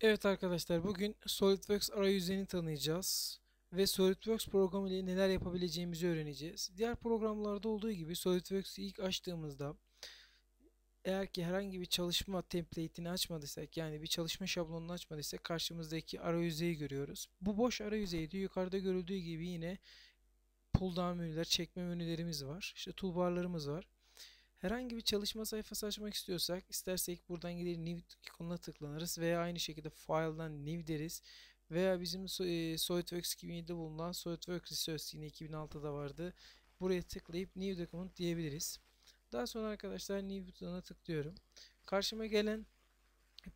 Evet arkadaşlar bugün SolidWorks arayüzlerini tanıyacağız ve SolidWorks programı ile neler yapabileceğimizi öğreneceğiz. Diğer programlarda olduğu gibi SolidWorks'ı ilk açtığımızda eğer ki herhangi bir çalışma template'ini açmadıysak yani bir çalışma şablonunu açmadıysak karşımızdaki arayüzeyi görüyoruz. Bu boş arayüzeyde yukarıda görüldüğü gibi yine pull down menüler, çekme menülerimiz var. İşte toolbarlarımız var. Herhangi bir çalışma sayfası açmak istiyorsak istersek buradan gelir new ikonuna tıklanırız veya aynı şekilde file'dan new deriz veya bizim e, SolidWorks 2007'de bulunan SolidWorks Resource yine 2006'da vardı. Buraya tıklayıp new document diyebiliriz. Daha sonra arkadaşlar new butonuna tıklıyorum. Karşıma gelen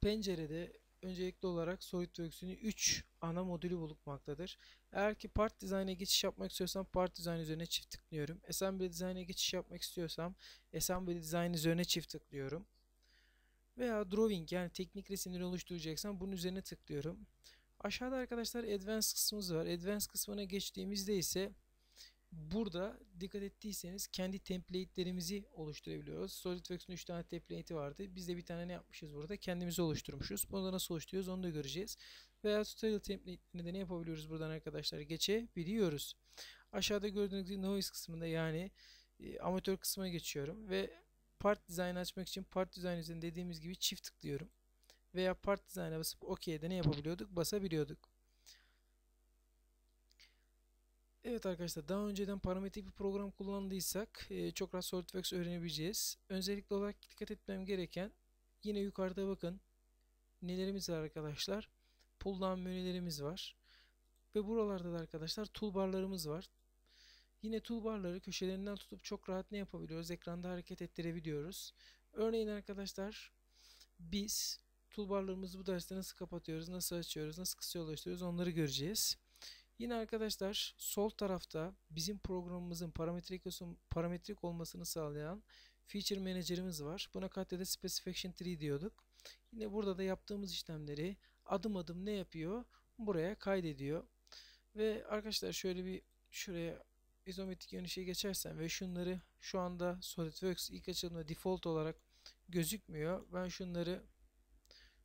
pencerede öncelikli olarak SolidWorks'ün 3 ana modülü bulunmaktadır. Eğer ki Part Design'e geçiş yapmak istiyorsam Part Design üzerine çift tıklıyorum. Assembly Design'e geçiş yapmak istiyorsam Assembly Design üzerine çift tıklıyorum. Veya Drawing yani teknik resimleri oluşturacaksam bunun üzerine tıklıyorum. Aşağıda arkadaşlar Advanced kısmımız var. Advanced kısmına geçtiğimizde ise Burada dikkat ettiyseniz kendi template'lerimizi oluşturabiliyoruz. SolidWorks'un 3 tane template'i vardı. Biz de bir tane ne yapmışız burada? Kendimizi oluşturmuşuz. Bunu da nasıl oluşturuyoruz onu da göreceğiz. Veya tutorial template'lerini de ne yapabiliyoruz buradan arkadaşlar? Geçebiliyoruz. Aşağıda gördüğünüz gibi noise kısmında yani e, amatör kısmına geçiyorum ve part design açmak için part design üzerinde dediğimiz gibi çift tıklıyorum. Veya part design'a basıp OK'de ne yapabiliyorduk? Basabiliyorduk. Evet arkadaşlar daha önceden parametrik bir program kullandıysak e, çok rahat SolidWorks öğrenebileceğiz. Öncelikli olarak dikkat etmem gereken yine yukarıda bakın nelerimiz var arkadaşlar. Pull down menülerimiz var. Ve buralarda da arkadaşlar toolbarlarımız var. Yine toolbarları köşelerinden tutup çok rahat ne yapabiliyoruz? Ekranda hareket ettirebiliyoruz. Örneğin arkadaşlar biz toolbarlarımızı bu derste nasıl kapatıyoruz, nasıl açıyoruz, nasıl kısa yollaştırıyoruz onları göreceğiz. Yine arkadaşlar sol tarafta bizim programımızın parametrik, parametrik olmasını sağlayan Feature Manager'ımız var. Buna katlede Specification Tree diyorduk. Yine burada da yaptığımız işlemleri adım adım ne yapıyor? Buraya kaydediyor. Ve arkadaşlar şöyle bir şuraya izometrik yönüşe geçersem ve şunları şu anda SolidWorks ilk açılımda default olarak gözükmüyor. Ben şunları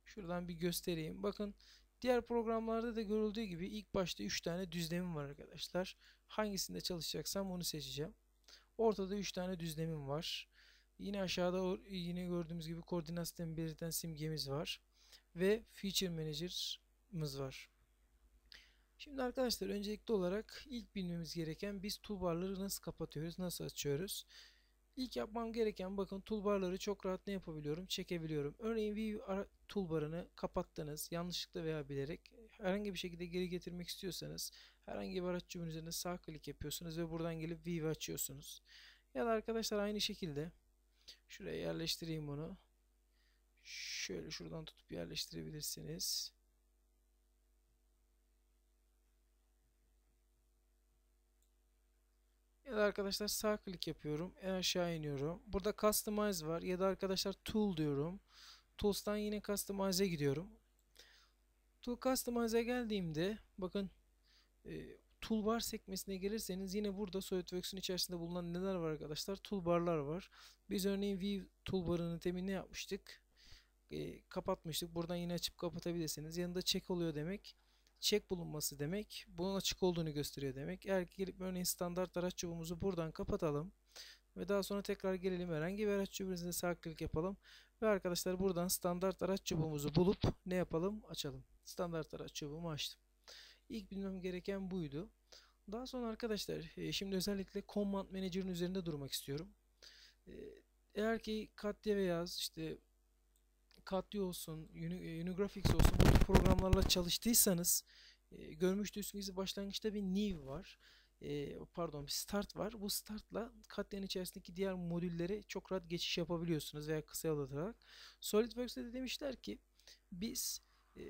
şuradan bir göstereyim. Bakın Diğer programlarda da görüldüğü gibi ilk başta 3 tane düzlemim var arkadaşlar. Hangisinde çalışacaksam onu seçeceğim. Ortada 3 tane düzlemim var. Yine aşağıda yine gördüğümüz gibi koordinat sistemi belirten simgemiz var. Ve Feature Manager'ımız var. Şimdi arkadaşlar öncelikli olarak ilk bilmemiz gereken biz toolbarları nasıl kapatıyoruz, nasıl açıyoruz. İlk yapmam gereken bakın toolbarları çok rahat ne yapabiliyorum? Çekebiliyorum. Örneğin View toolbarını kapattınız. Yanlışlıkla veya bilerek herhangi bir şekilde geri getirmek istiyorsanız herhangi bir araç cümle üzerinde sağ klik yapıyorsunuz ve buradan gelip View açıyorsunuz. Ya da arkadaşlar aynı şekilde şuraya yerleştireyim bunu. Şöyle şuradan tutup yerleştirebilirsiniz. Ya da arkadaşlar sağ klik yapıyorum. En aşağı iniyorum. Burada Customize var. Ya da arkadaşlar Tool diyorum. Tools'tan yine Customize'e gidiyorum. Tool Customize'e geldiğimde bakın e, Toolbar sekmesine gelirseniz yine burada SolidWorks'un içerisinde bulunan neler var arkadaşlar? Toolbarlar var. Biz örneğin View toolbarını temin yapmıştık? E, kapatmıştık. Buradan yine açıp kapatabilirsiniz. Yanında check oluyor demek check bulunması demek. Bunun açık olduğunu gösteriyor demek. Eğer gelip örneğin standart araç çubuğumuzu buradan kapatalım. Ve daha sonra tekrar gelelim herhangi bir araç çubuğuna sağ klik yapalım. Ve arkadaşlar buradan standart araç çubuğumuzu bulup ne yapalım? Açalım. Standart araç çubuğumu açtım. İlk bilmem gereken buydu. Daha sonra arkadaşlar e, şimdi özellikle Command Manager'ın üzerinde durmak istiyorum. E, eğer ki Katya veya işte Katya olsun, e, Unigraphics olsun programlarla çalıştıysanız e, görmüştüğünüz başlangıçta bir new var. E, pardon bir start var. Bu startla Katya'nın içerisindeki diğer modüllere çok rahat geçiş yapabiliyorsunuz veya kısa yol atarak. SolidWorks'te de demişler ki biz e,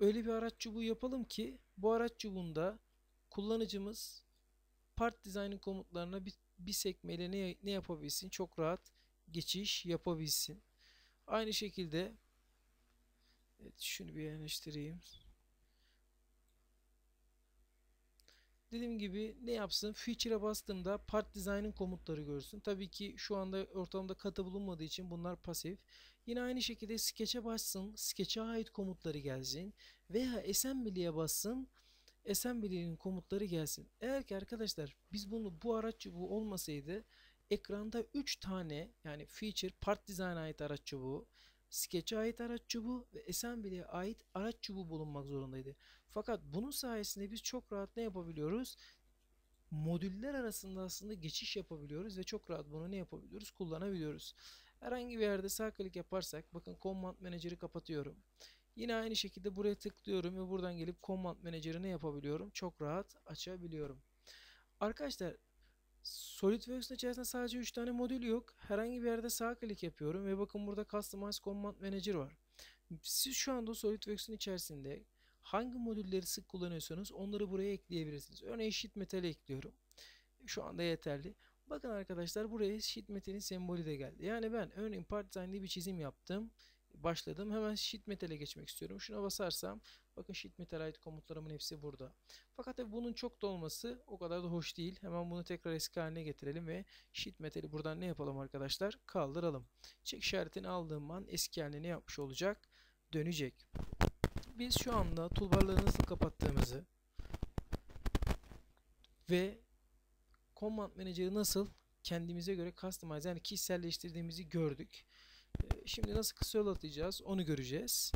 öyle bir araç çubuğu yapalım ki bu araç çubuğunda kullanıcımız part design'ın komutlarına bir, bir sekmeyle ne, ne yapabilsin? Çok rahat geçiş yapabilsin. Aynı şekilde evet şunu bir yerleştireyim. dediğim gibi ne yapsın? Feature'a bastığımda part design'ın komutları görsün. Tabii ki şu anda ortamda katı bulunmadığı için bunlar pasif. Yine aynı şekilde sketch'e bassın. Sketch'e ait komutları gelsin. Veya assembly'ye bassın. Assembly'nin komutları gelsin. Eğer ki arkadaşlar biz bunu bu araç çubuğu olmasaydı ekranda 3 tane yani feature part design'a ait araç çubuğu Sketch'e ait araç çubuğu ve Assembly'ye ait araç çubuğu bulunmak zorundaydı. Fakat bunun sayesinde biz çok rahat ne yapabiliyoruz? Modüller arasında aslında geçiş yapabiliyoruz ve çok rahat bunu ne yapabiliyoruz? Kullanabiliyoruz. Herhangi bir yerde sağ klik yaparsak bakın Command Manager'ı kapatıyorum. Yine aynı şekilde buraya tıklıyorum ve buradan gelip Command Manager'ı ne yapabiliyorum? Çok rahat açabiliyorum. Arkadaşlar SolidWorks'ın içerisinde sadece 3 tane modül yok. Herhangi bir yerde sağ klik yapıyorum ve bakın burada Customize Command Manager var. Siz şu anda SolidWorks'ın içerisinde hangi modülleri sık kullanıyorsanız onları buraya ekleyebilirsiniz. Örneğin Sheet Metal ekliyorum. Şu anda yeterli. Bakın arkadaşlar buraya Sheet Metal'in sembolü de geldi. Yani ben örneğin Part Design'de bir çizim yaptım başladım. Hemen sheet metal'e geçmek istiyorum. Şuna basarsam bakın sheet metal ait komutlarımın hepsi burada. Fakat tabii bunun çok da olması o kadar da hoş değil. Hemen bunu tekrar eski haline getirelim ve sheet metal'i buradan ne yapalım arkadaşlar? Kaldıralım. Çek işaretini aldığım an eski haline ne yapmış olacak? Dönecek. Biz şu anda toolbarları nasıl kapattığımızı ve Command Manager'ı nasıl kendimize göre customize yani kişiselleştirdiğimizi gördük. Şimdi nasıl kısa yol atacağız onu göreceğiz.